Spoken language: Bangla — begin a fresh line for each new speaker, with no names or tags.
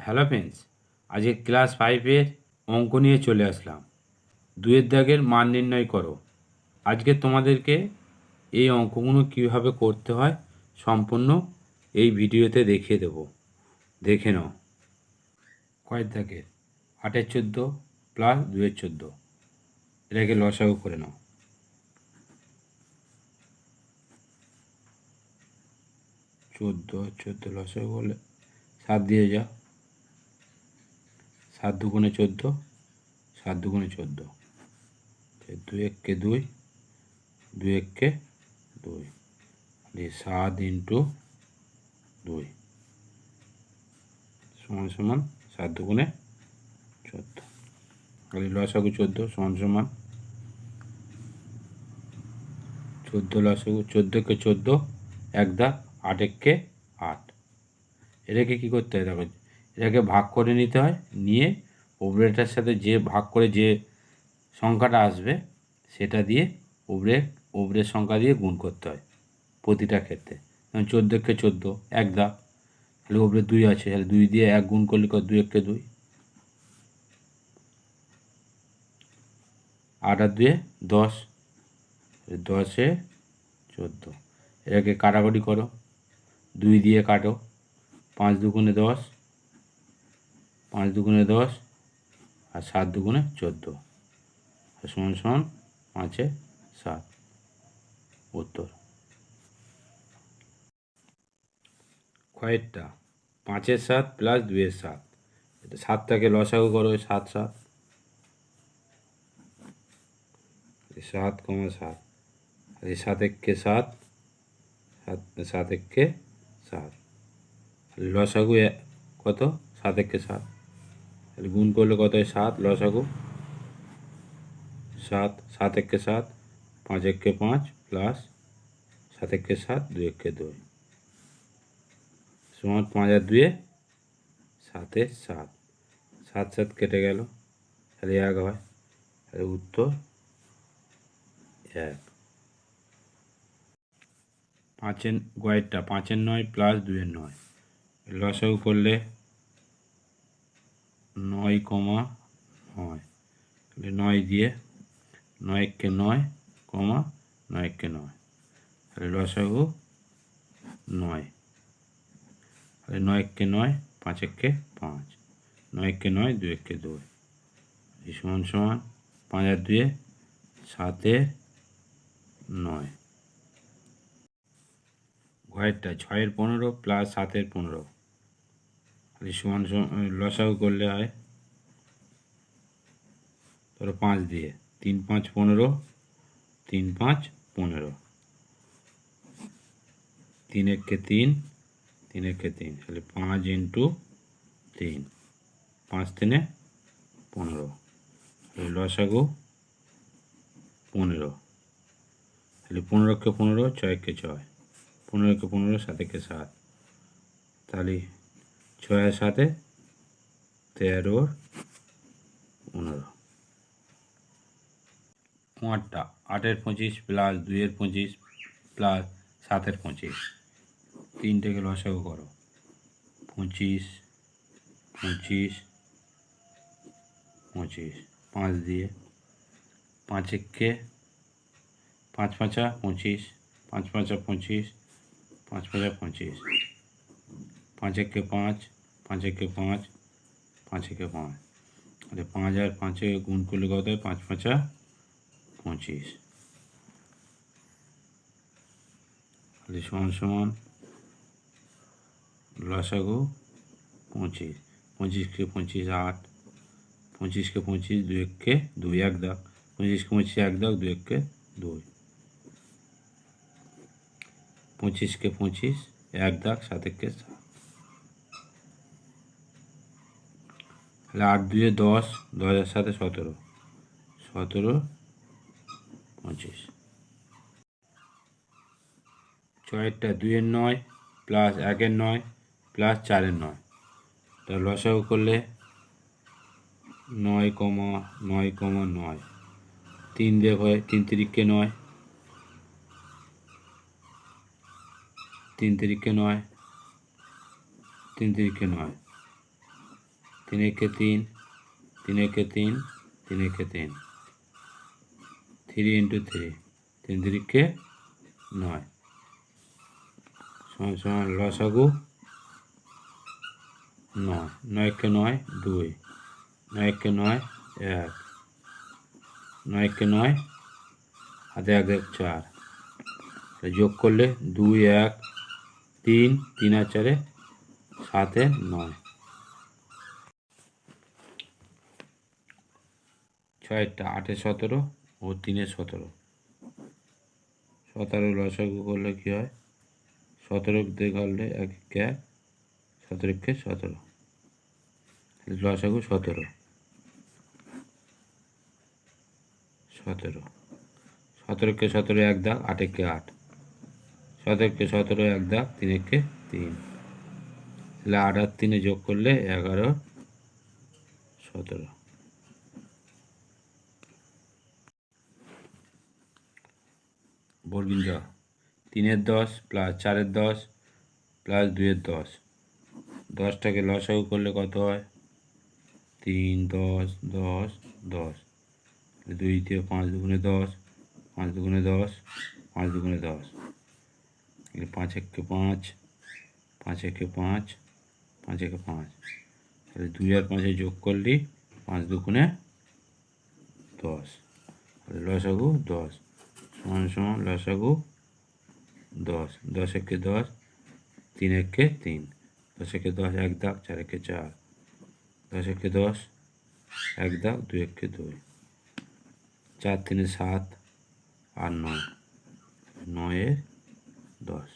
হ্যালো ফ্রেন্ডস আজকে ক্লাস ফাইভের অঙ্ক নিয়ে চলে আসলাম। দুয়ের দাগের মান নির্ণয় করো। আজকে তোমাদেরকে এই অঙ্কগুলো কীভাবে করতে হয় সম্পূর্ণ এই ভিডিওতে দেখিয়ে দেব। দেখে নাও। কয়েক দাগের আটের চোদ্দ প্লাস দুয়ের চোদ্দ। এটাকে লসাগু করে নাও। চোদ্দ চোদ্দ লসাগু বলে সাত দিয়ে যাও। সাত দুগুণে চোদ্দ, সাত দুগুণে চোদ্দ। দুই এককে দুই দুই এককে দুই। দিয়ে সাত ইন্টু দুই। সমান সমান সাত দুগুণে চোদ্দ। খালি লসাগু চোদ্দ, সমান সমান চোদ্দ লসাগু চোদ্দোকে চোদ্দ, এক দাগ আট এককে আট। এটাকে কী করতে হয় দেখো এটাকে ভাগ করে নিতে হয়, নিয়ে ওবরেটার সাথে যে ভাগ করে যে সংখ্যাটা আসবে, সেটা দিয়ে ওবরে ওবরের সংখ্যা দিয়ে গুণ করতে হয় প্রতিটা ক্ষেত্রে। যেমন চোদ্দোকে চোদ্দ, এক দাগ তাহলে ওপরে দুই আছে, তাহলে দুই দিয়ে এক গুণ করলে দুই এককে দুই। আট আর দুয়ে দশ দশে চোদ্দ। এটাকে কাটাকাটি করো, দুই দিয়ে কাটো, পাঁচ দুগুণে দশ পাঁচ দুগুণে দশ আর সাত দুগুণে চোদ্দ। আর সমান সমান পাঁচে সাত। উত্তর। কয়েকটা। পাঁচের সাত প্লাস দুইয়ের সাত। এটা সাতটাকে লসাগু করো সাত সাত। সাত কমা সাত। আর এই সাত এককে সাত সাত সাত এককে সাত। লসাগু কত? সাত এককে সাত। তাহলে গুণ করলে কত হয়? সাত লসাগু সাত সাত এককে সাত, পাঁচ এককে পাঁচ প্লাস সাত এককে সাত, দুই এককে দুই। সমান পাঁচ আর দুয়ে সাতে সাত। সাত সাত কেটে গেল। তাহলে এক হয়। তাহলে উত্তর এক। পাঁচের গয়েরটা, পাঁচের নয় প্লাস দুয়ের নয়। লসাগু করলে নয় কমা নয়। নয় দিয়ে নয় এককে নয় কমা নয় এককে নয়। তাহলে লসাগু নয়। তাহলে নয় এককে নয়, পাঁচ এককে পাঁচ। নয় এককে নয়, দুই এককে দুই। এই সমান সমান পাঁচ আর দুয়ে সাতে নয়। ঘরেরটা ছয়ের পনেরো প্লাস সাতের পনেরো। সমান লসাগু করলে হয় ধরো পাঁচ দিয়ে। তিন পাঁচ পনেরো, তিন পাঁচ পনেরো। তিন এককে তিন তিন একে তিন, তাহলে পাঁচ ইন্টু তিন। পাঁচ তিনে পনেরো। লসাগু পনেরো। তাহলে পনেরোকে পনেরো ছয়কে ছয়। পনেরোকে পনেরো সাতেকে সাত। তাহলে ছয় সাতে তেরো পনেরো। কুয়ারটা আটের পঁচিশ প্লাস দুইয়ের পঁচিশ প্লাস সাতের পঁচিশ। তিনটেকে লসাগু করো। পঁচিশ পঁচিশ পঁচিশ। পাঁচ দিয়ে পাঁচ এককে পাঁচ পাঁচা পঁচিশ, পাঁচ পাঁচা পঁচিশ, পাঁচ পাঁচা পঁচিশ। পাঁচ একে পাঁচ পাঁচ একে পাঁচ পাঁচ একে পাঁচ। তাহলে পাঁচ আর পাঁচে গুণ করলে কত হয়? পাঁচ পাঁচা পঁচিশ। তাহলে সমান সমান লসাগু পঁচিশ। পঁচিশকে পঁচিশ আট, পঁচিশকে পঁচিশ দুই এককে দুই এক দাগ। পঁচিশকে পঁচিশ এক দাগ, দুই এককে দুই। পঁচিশকে পঁচিশ এক দাগ, সাত এককে সাত। তাহলে আট দুয়ে দশ দশের সাথে সতেরো। সতেরো, পঁচিশ। ছয়েরটা দুইয়ের নয়, প্লাস একের নয়, প্লাস চারের নয়। তা লসাগু করলে নয় কমা নয় কমা নয়। তিন দিয়ে হয়, তিন তিরিখকে নয়। তিন তিরিখকে নয়। তিন তিরিখকে নয়। তিন একে তিন তিন একে তিন তিন একে তিন। থ্রি ইন্টু থ্রি, তিন তিরিকে নয়। সমান সমান লসাগু নয়। নয়কে নয়, দুই। নয়কে নয়, এক। নয়কে নয়, হাতে এক এক চার। যোগ করলে দুই, এক, তিন তিন আর চারে সাতে নয়। ছয়টা আটে সতেরো ও তিনে সতেরো। সতেরো লসাগু করলে কী হয়? সতেরো দিয়ে করলে এক এক সতেরোকে সতেরো। লসাগু সতেরো। সতেরো। সতেরোকে সতেরো এক দাগ আটেকে আট। সতেরোকে সতেরো এক দাগ তিনেকে তিন। তাহলে আট আর তিনে যোগ করলে এগারো সতেরো। বলবিন যা তিনের দশ প্লাস চারের দশ প্লাস দুইয়ের দশ। দশটাকে লসাগু করলে কত হয়? তিন, দশ দশ দশ। দুই দিয়ে পাঁচ দুগুণে দশ, পাঁচ দুগুণে দশ, পাঁচ দুগুণে দশ। পাঁচ একে পাঁচ পাঁচ একে পাঁচ পাঁচ একে পাঁচ। তাহলে দুই আর পাঁচে যোগ করলি পাঁচ দুগুণে দশ। তাহলে লসাগু দশ। সমান সমান লসাগু দশ দশ একে দশ, তিন একে তিন, দশ একে দশ এক দাগ, চার একে চার, দশ একে দশ এক দাগ, দুই একে দুই, চার তিনে সাত আর নয়, নয়ের দশ।